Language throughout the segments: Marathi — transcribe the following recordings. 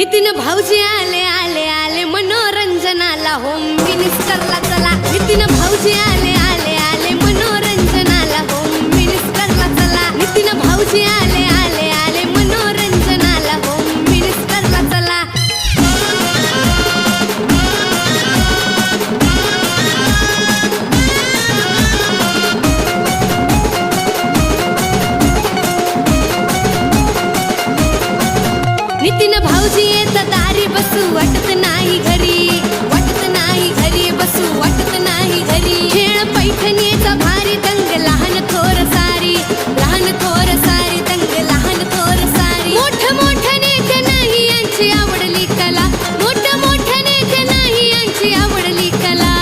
नितीन भाऊजी आले आले आले मनोरंजनाला होम मिनिस्टरला चला. नितीन भाऊजी आले भाऊजी येत दारी बसू वाटत नाही घरी. वाटत नाही घरी बसू वाटत नाही घरी. खेळ पैठणीचा भारी दंग लहान थोर सारी. लहान थोर सारी दंग लहान थोर सारी. मोठ मोठ नेते नाही यांची आवडली कला. मोठ मोठ नेते नाही यांची आवडली कला.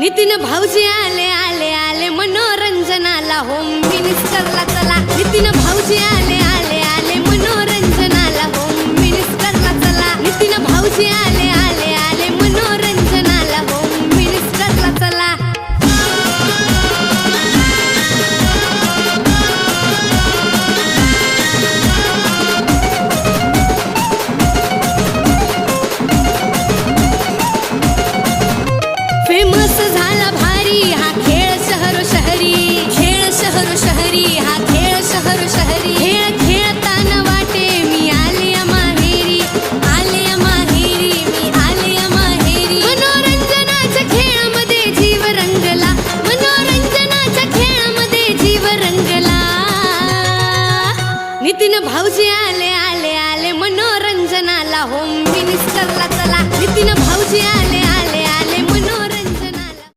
नितीन भाऊजी आले आले आले मनोरंजनाला होम मिनिस्टरला चला. नितीन भाऊजी आले. नितीन नितीन भाऊजी आले आले आले मनोरंजनाला होम मिनिस्टरला चला.